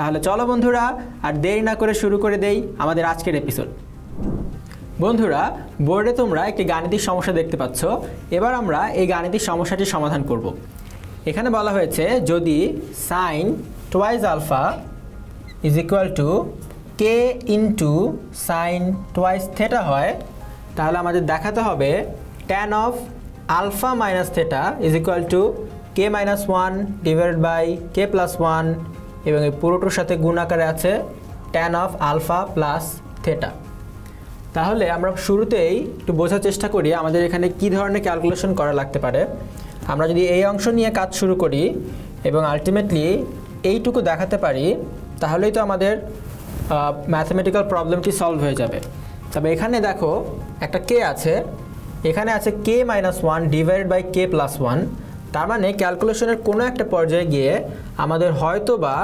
তাহলে চলো বন্ধুরা, আর দেরি না করে শুরু করে দেই আমাদের আজকের এপিসোড বন্ধুরা, বোর্ডে তোমরা একটি গাণিতিক সমস্যা দেখতে পাচ্ছ। এবার আমরা এই গাণিতিক সমস্যাটি সমাধান করব। এখানে বলা হয়েছে, যদি sine twice alpha is equal to k into sine twice theta হয়, তাহলে আমাদের দেখাতে হবে tan of alpha minus theta is equal to k minus one divided by k plus one এবং এই পুরোটোর সাথে গুণ আকারে আছে tan of alpha plus theta তাহলে আমরা শুরুতেই একটু বোঝার চেষ্টা করি আমাদের এখানে কি ধরনের ক্যালকুলেশন করা লাগতে পারে। আমরা যদি এই অংশ নিয়ে কাজ শুরু করি এবং আলটিমেটলি এইটুকু দেখাতে পারি, তাহলেই তো আমাদের ম্যাথমেটিক্যাল প্রবলেমটি সলভ হয়ে যাবে। তবে এখানে দেখো একটা কে আছে। এখানে আছে k minus one divided by k plus one তার মানে ক্যালকুলেশনের কোনো একটা পর্যায়ে গিয়ে আমাদের হয়তো বা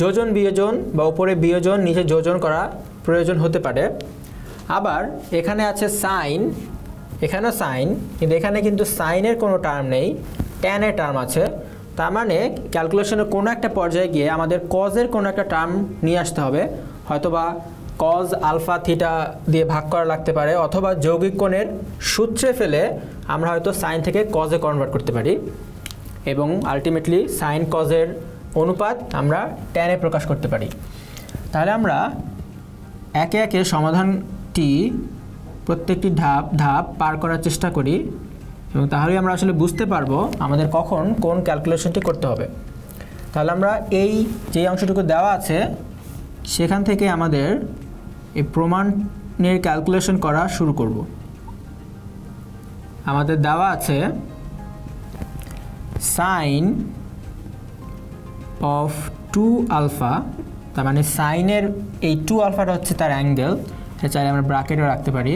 যোজন বিয়োজন বা উপরে বিয়োজন, নিচে যোজন করা প্রয়োজন হতে পারে। আবার এখানে আছে সাইন এখানেও সাইন কিন্তু এখানে কিন্তু সাইনের কোনো টার্ম নেই ট্যানের টার্ম আছে। তার মানে ক্যালকুলেশনের কোনো একটা পর্যায়ে গিয়ে আমাদের কজের কোনো একটা টার্ম নিয়ে আসতে হবে। হয়তোবা কজ আলফা থিটা দিয়ে ভাগ করা লাগতে পারে, অথবা যৌগিক কোণের সূত্রে ফেলে আমরা হয়তো সাইন থেকে কজে কনভার্ট করতে পারি। এবং আলটিমেটলি সাইন কজের অনুপাত আমরা ট্যানে প্রকাশ করতে পারি। তাহলে আমরা একে একে সমাধানটি প্রত্যেকটি ধাপ ধাপ পার করার চেষ্টা করি। এবং তাহলেই আমরা আসলে বুঝতে পারব আমাদের কখন কোন ক্যালকুলেশনটি করতে হবে। তাহলে আমরা এই যে অংশটুকু দেওয়া আছে, সেখান থেকে আমাদের এই প্রমাণের ক্যালকুলেশন করা শুরু করব। আমাদের দেওয়া আছে সাইন অফ টু আলফা তার মানে সাইনের এই টু আলফাটা হচ্ছে তার অ্যাঙ্গেল এটা চাইলে আমরা ব্রাকেটও রাখতে পারি।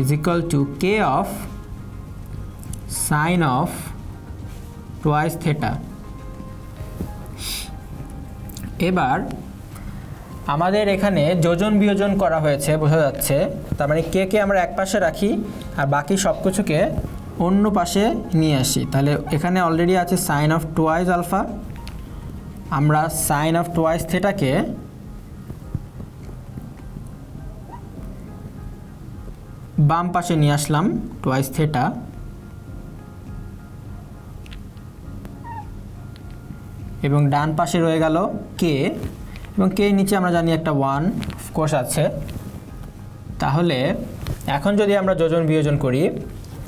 Is equal to k of sine of twice theta এবার আমাদের এখানে যোজন বিয়োজন করা হয়েছে, বোঝা যাচ্ছে। তার মানে কে কে আমরা এক পাশে রাখি আর বাকি সব কিছুকে অন্য পাশে নিয়ে আসি। তাহলে এখানে অলরেডি আছে সাইন অফ টোয়াইজ আলফা আমরা সাইন অফ টোয়াইস থেটাকে বাম পাশে নিয়ে আসলাম টোয়াইস থেটা এবং ডান পাশে রয়ে গেল কে? এবং কে নিচে আমরা জানি একটা ওয়ান কোর্স আছে। তাহলে এখন যদি আমরা যোজন বিয়োজন করি,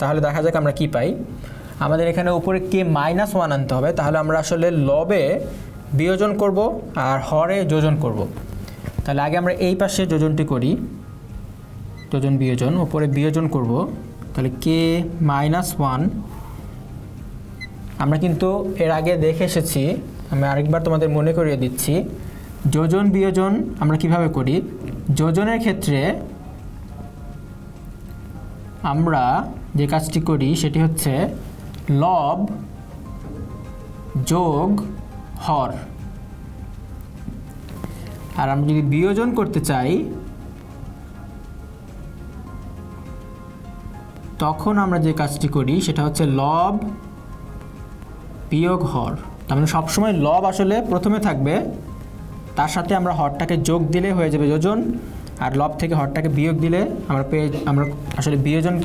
তাহলে দেখা যাক আমরা কি পাই। আমাদের এখানে উপরে কে মাইনাস ওয়ান আনতে হবে, তাহলে আমরা আসলে লবে বিয়োজন করব আর হরে যোজন করব। তাহলে আগে আমরা এই পাশে যোজনটি করি, যোজন বিয়োজন, উপরে বিয়োজন করব। তাহলে কে মাইনাস ওয়ান আমরা কিন্তু এর আগে দেখে এসেছি, আমি আরেকবার তোমাদের মনে করিয়ে দিচ্ছি যোজন বিয়োজন আমরা কীভাবে করি? যোজনের ক্ষেত্রে আমরা যে কাজটি করি সেটি হচ্ছে লব যোগ হর। আর আমরা যদি বিয়োজন করতে চাই, তখন আমরা যে কাজটি করি সেটা হচ্ছে লব বিয়োগ হর। তার মানে সবসময় লব আসলে প্রথমে থাকবে তার সাথে আমরা হরটাকে যোগ দিলে হয়ে যাবে যোজন, আর লব থেকে হরটাকে বিয়োগ দিলে আমরা পেয়ে, আমরা আসলে বিয়োজন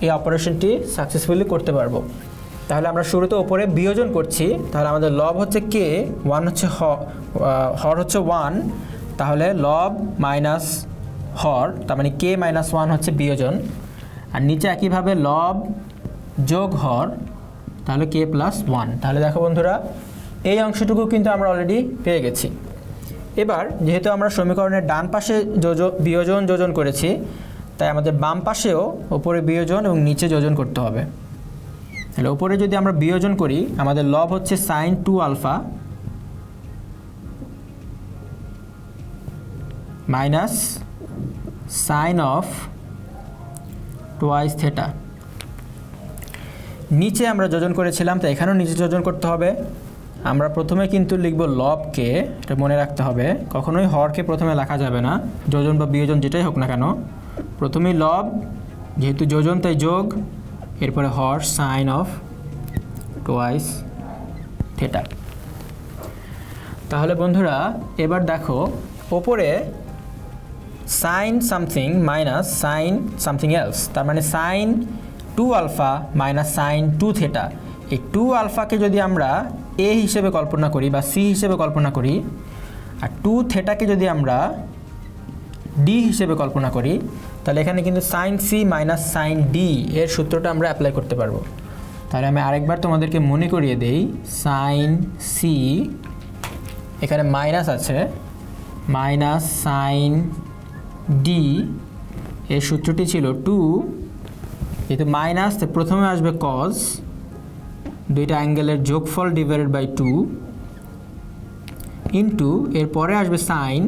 এই অপারেশনটি সাকসেসফুলি করতে পারব। তাহলে আমরা শুরুতে ওপরে বিয়োজন করছি। তাহলে আমাদের লব হচ্ছে কে? ওয়ান হচ্ছে হ- হর হচ্ছে ওয়ান তাহলে লব মাইনাস হর, তার মানে কে মাইনাস ওয়ান হচ্ছে বিয়োজন। আর নিচে একইভাবে লব যোগ হর, তাহলে কে প্লাস ওয়ান তাহলে দেখো বন্ধুরা, এই অংশটুকু কিন্তু আমরা অলরেডি পেয়ে গেছি। এবার যেহেতু আমরা সমীকরণের ডান পাশে যোজ- বিয়োজন যোজন করেছি, তাই আমাদের বাম পাশেও ওপরে বিয়োজন এবং নিচে যোজন করতে হবে। তাহলে ওপরে যদি আমরা বিয়োজন করি, আমাদের লব হচ্ছে sine two alpha minus sine of twice theta নিচে আমরা যোজন করেছিলাম তো এখানেও নিচে যোজন করতে হবে। আমরা প্রথমে কিন্তু লিখব লবকে, এটা মনে রাখতে হবে। কখনোই হরকে প্রথমে লেখা যাবে না, যোজন বা বিয়োজন যেটাই হোক না কেন। প্রথমেই লব, যেহেতু যোজন তাই যোগ, এরপরে হর, সাইন অফ, টোয়াইস, থেটা। তাহলে বন্ধুরা, এবার দেখো, ওপরে sine something minus sine something else, তার মানে sine two alpha minus sine two theta. এই টু আলফাকে যদি আমরা এ হিসেবে কল্পনা করি বা সি হিসেবে কল্পনা করি, আর টু থেটাকে যদি আমরা ডি হিসেবে কল্পনা করি, তাহলে এখানে কিন্তু sine C minus sine D এর সূত্রটা আমরা অ্যাপ্লাই করতে পারব। তাহলে আমি আরেকবার তোমাদেরকে মনে করিয়ে দেই সাইন সি এখানে মাইনাস আছে মাইনাস সাইন ডি এর সূত্রটি ছিল টু যেহেতু মাইনাস প্রথমে আসবে কজ দুইটা অ্যাঙ্গেলের যোগফল ডিভাইডেড বাই টু ইন্টু এরপরে আসবে সাইন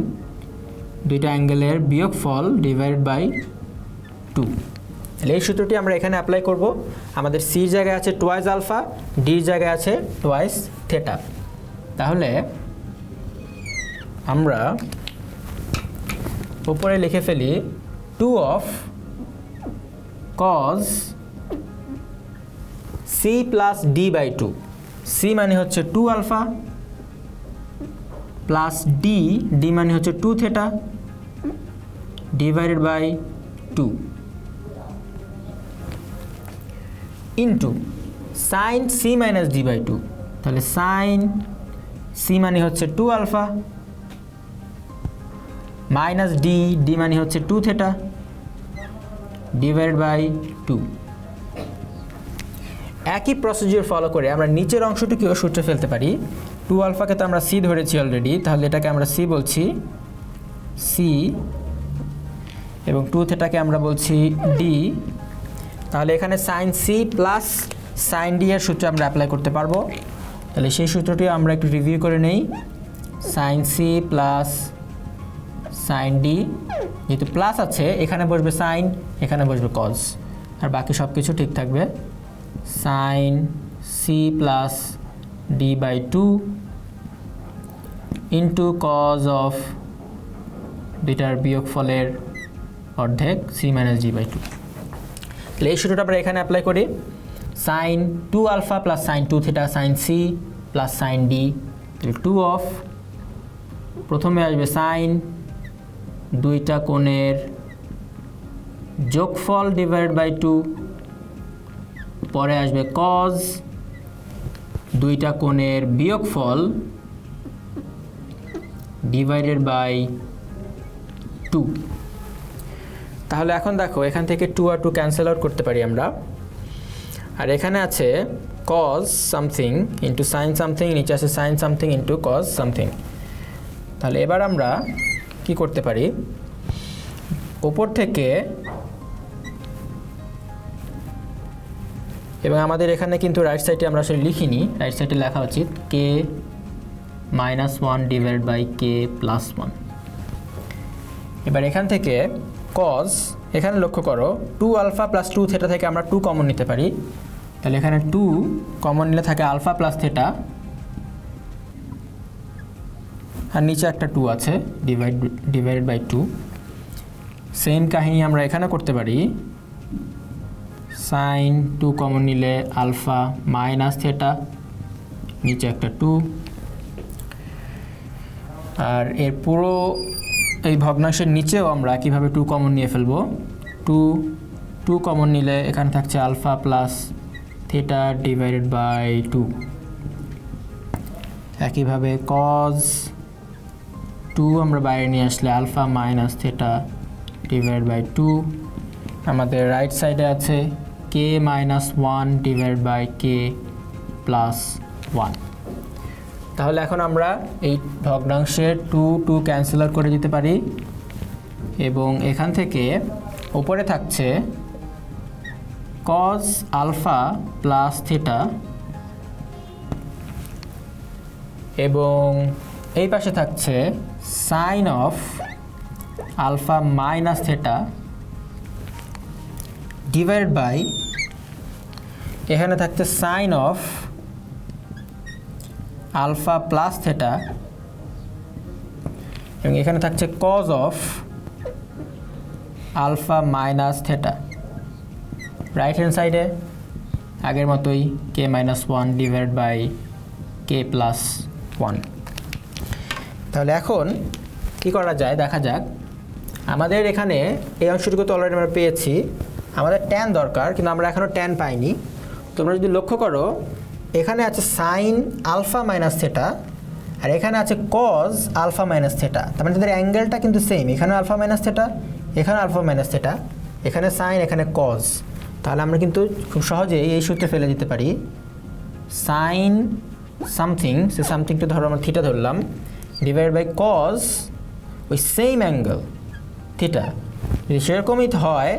দুইটা অ্যাঙ্গেলের বিয়োগফল ডিভাইডেড বাই টু তাহলে এই সূত্রটি আমরা এখানে অ্যাপ্লাই করব। আমাদের সির জায়গায় আছে টোয়াইস আলফা ডির জায়গায় আছে টোয়াইস থেটা তাহলে আমরা উপরে লিখে ফেলি two of cos C plus D by two C মানে হচ্ছে two alpha plus D D মানে হচ্ছে two theta divided by two into sine C minus D by two তাহলে সাইন সি মানে হচ্ছে two alpha minus D D মানে হচ্ছে two theta divide by two একই প্রসিজিওর ফলো করে আমরা নিচের অংশটিকেও সূত্রে ফেলতে পারি। টু আলফাকে তো আমরা সি ধরেছি অলরেডি তাহলে এটাকে আমরা সি বলছি সি এবং টু থেটাকে আমরা বলছি ডি তাহলে এখানে sine C plus sine D এর সূত্র আমরা অ্যাপ্লাই করতে পারব। তাহলে সেই সূত্রটি আমরা একটু রিভিউ করে নেই। Sine C plus sine D যেহেতু প্লাস আছে, এখানে বসবে সাইন এখানে বসবে কজ আর বাকি সব কিছু ঠিক থাকবে। Sine C plus D by two into cos of দুইটার বিয়োগফলের অর্ধেক C minus D by two তাহলে এই সূত্রটা আমরা এখানে অ্যাপ্লাই করি। Sine two alpha plus sine two theta sine C plus sine D two of প্রথমে আসবে সাইন দুইটা কোণের যোগফল ডিভাইড বাই টু পরে আসবে কজ দুইটা কোণের বিয়োগফল ডিভাইডেড বাই টু তাহলে এখন দেখো, এখান থেকে টু আর টু ক্যান্সেল আউট করতে পারি আমরা। আর এখানে আছে cos something into sine something নিচে আছে sine something into cos something তাহলে এবার আমরা কি করতে পারি? ওপর থেকে এবং আমাদের এখানে কিন্তু রাইট সাইডে আমরা আসলে লিখিনি। রাইট সাইডে লেখা উচিত k minus one divide by k plus one এবার এখান থেকে কজ এখানে লক্ষ্য করো two alpha plus two theta থেকে আমরা টু কমন নিতে পারি। তাহলে এখানে টু কমন নিলে থাকে আলফা প্লাস থেটা আর নিচে একটা টু আছে divide divide by two same কাহিনী আমরা এখানে করতে পারি। সাইন টু কমন নিলে আলফা মাইনাস থেটা নিচে একটা টু আর এর পুরো এই ভগ্নাংশের নিচেও আমরা কীভাবে টু কমন নিয়ে ফেলব? টু টু কমন নিলে এখানে থাকছে alpha plus theta divided by two একইভাবে কজ টু আমরা বাইরে নিয়ে আসলে alpha minus theta divide by two আমাদের রাইট সাইডে আছে k minus one divide by k plus one তাহলে এখন আমরা এই ভগ্নাংশের টু টু ক্যান্সেলার করে দিতে পারি এবং এখান থেকে ওপরে থাকছে কজ আলফা প্লাস থেটা এবং এই পাশে থাকছে sine of alpha minus theta divide by এখানে থাকছে sine of alpha plus theta এবং এখানে থাকছে cos of alpha minus theta right hand সাইডে আগের মতোই k minus one divide by k plus one তাহলে এখন কি করা যায়? দেখা যাক। আমাদের এখানে এই অংশটুকু তো অলরেডি আমরা পেয়েছি। আমাদের ট্যান দরকার, কিন্তু আমরা এখনও ট্যান পাইনি। তোমরা যদি লক্ষ্য করো, এখানে আছে সাইন আলফা মাইনাস থেটা আর এখানে আছে কজ আলফা মাইনাস থেটা তার মানে তাদের অ্যাঙ্গেলটা কিন্তু সেম এখানে আলফা মাইনাস থেটা এখানে আলফা মাইনাস থেটা এখানে সাইন এখানে কজ তাহলে আমরা কিন্তু খুব সহজেই এই সূত্রে ফেলে দিতে পারি। সাইন সামথিং সে সামথিংটা ধরো আমরা থিটা ধরলাম ডিভাইড বাই কজ ওই সেম অ্যাঙ্গেল থিটা যদি সেরকমই হয়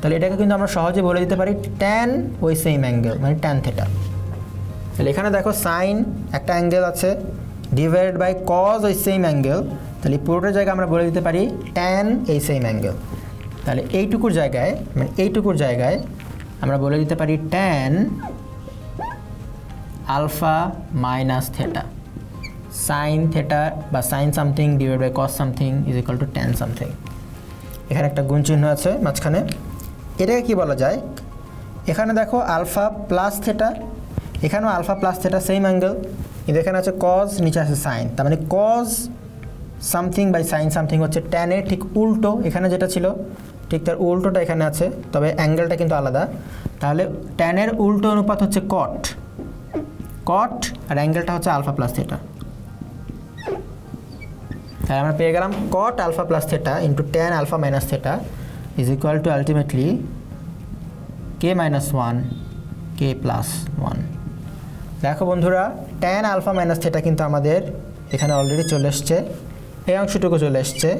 তাহলে এটাকে কিন্তু আমরা সহজে বলে দিতে পারি ট্যান ওই সেম অ্যাঙ্গেল মানে ট্যান থিটা তাহলে এখানে দেখো সাইন একটা অ্যাঙ্গেল আছে ডিভাইড বাই কজ ওই সেম অ্যাঙ্গেল তাহলে পুরোটার জায়গায় আমরা বলে দিতে পারি ট্যান এই সেম অ্যাঙ্গেল তাহলে এইটুকুর জায়গায় মানে এইটুকুর জায়গায় আমরা বলে দিতে পারি tan alpha minus theta sine theta বা sine something divide by cos something is equal to tan something এখানে একটা গুণ চিহ্ন আছে মাঝখানে। এটাকে কি বলা যায়? এখানে দেখো আলফা প্লাস থেটা, এখানেও alpha plus theta same angle কিন্তু এখানে আছে কজ নিচে আছে সাইন তার মানে cos something by sine something হচ্ছে ট্যানের ঠিক উল্টো। এখানে যেটা ছিল, ঠিক তার উল্টোটা এখানে আছে, তবে অ্যাঙ্গেলটা কিন্তু আলাদা। তাহলে ট্যানের উল্টো অনুপাত হচ্ছে কট কট আর অ্যাঙ্গেলটা হচ্ছে আলফা প্লাস থেটা। তাহলে আমরা পেয়ে গেলাম cot alpha plus theta into tan alpha minus theta. Is equal to ultimately k minus one k plus one দেখো বন্ধুরা ট্যান আলফা মাইনাস থেটা কিন্তু আমাদের এখানে অলরেডি চলে এসছে। এই অংশটুকু চলে এসছে।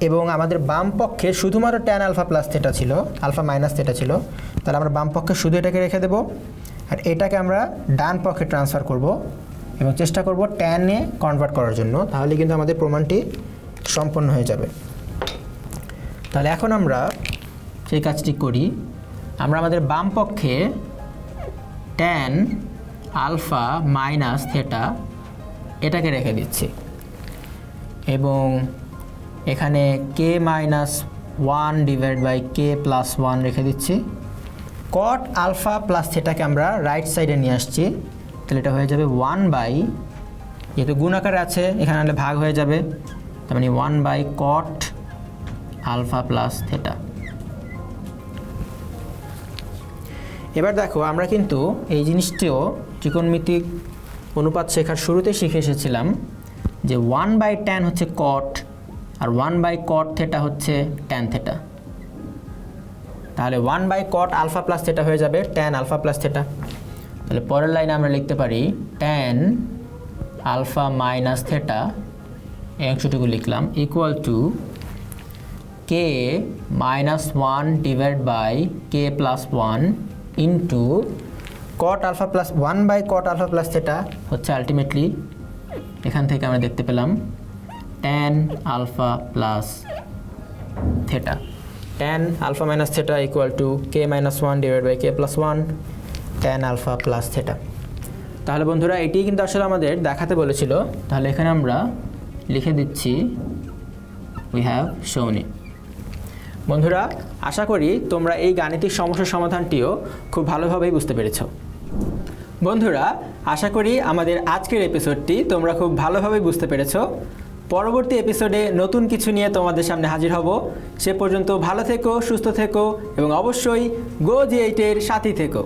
এবং আমাদের বাম পক্ষে শুধুমাত্র ট্যান আলফা প্লাস থেটা ছিল আলফা মাইনাস থেটা ছিল। তাহলে আমরা বাম পক্ষে শুধু এটাকে রেখে দেবো। আর এটাকে আমরা ডান পক্ষে ট্রান্সফার করব এবং চেষ্টা করব ট্যানে কনভার্ট করার জন্য। তাহলে কিন্তু আমাদের প্রমাণটি সম্পন্ন হয়ে যাবে। তাহলে এখন আমরা সেই কাজটি করি। আমরা আমাদের বাম পক্ষে ট্যান আলফা মাইনাস থেটা এটাকে রেখে দিচ্ছি। এবং এখানে k minus one divide by k plus one রেখে দিচ্ছি। কট আলফা প্লাস থেটাকে আমরা রাইট সাইডে নিয়ে আসছি। তাহলে এটা হয়ে যাবে ওয়ান বাই যেহেতু গুণ আকারে আছে, এখানে ভাগ হয়ে যাবে। তার মানে one by cot alpha plus theta. এবার দেখো, আমরা কিন্তু এই জিনিসটিও ত্রিকোণমিতিক অনুপাত শেখার শুরুতে শিখে এসেছিলাম যে ওয়ান বাই ট্যান হচ্ছে কট আর ওয়ান বাই কট থেটা হচ্ছে ট্যান থেটা তাহলে one by cot alpha plus theta হয়ে যাবে ট্যান আলফা প্লাস থেটা তাহলে পরের লাইনে আমরা লিখতে পারি ট্যান আলফা মাইনাস থেটা এই অংশটুকু লিখলাম equal to k minus one divide by k plus one into cot alpha plus one by cot alpha plus theta হচ্ছে আলটিমেটলি এখান থেকে আমরা দেখতে পেলাম tan alpha plus theta tan alpha minus theta equal to k minus one divide by k plus one tan alpha plus theta তাহলে বন্ধুরা এটি কিন্তু আসলে আমাদের দেখাতে বলেছিল। তাহলে এখানে আমরা লিখে দিচ্ছি উই হ্যাভ শোন ইট বন্ধুরা, আশা করি তোমরা এই গাণিতিক সমস্যার সমাধানটিও খুব ভালোভাবেই বুঝতে পেরেছ। বন্ধুরা, আশা করি আমাদের আজকের এপিসোডটি তোমরা খুব ভালোভাবেই বুঝতে পেরেছ। পরবর্তী এপিসোডে নতুন কিছু নিয়ে তোমাদের সামনে হাজির হব। সে পর্যন্ত ভালো থেকো, সুস্থ থেকো এবং অবশ্যই গো জি এইটের সাথী থেকো।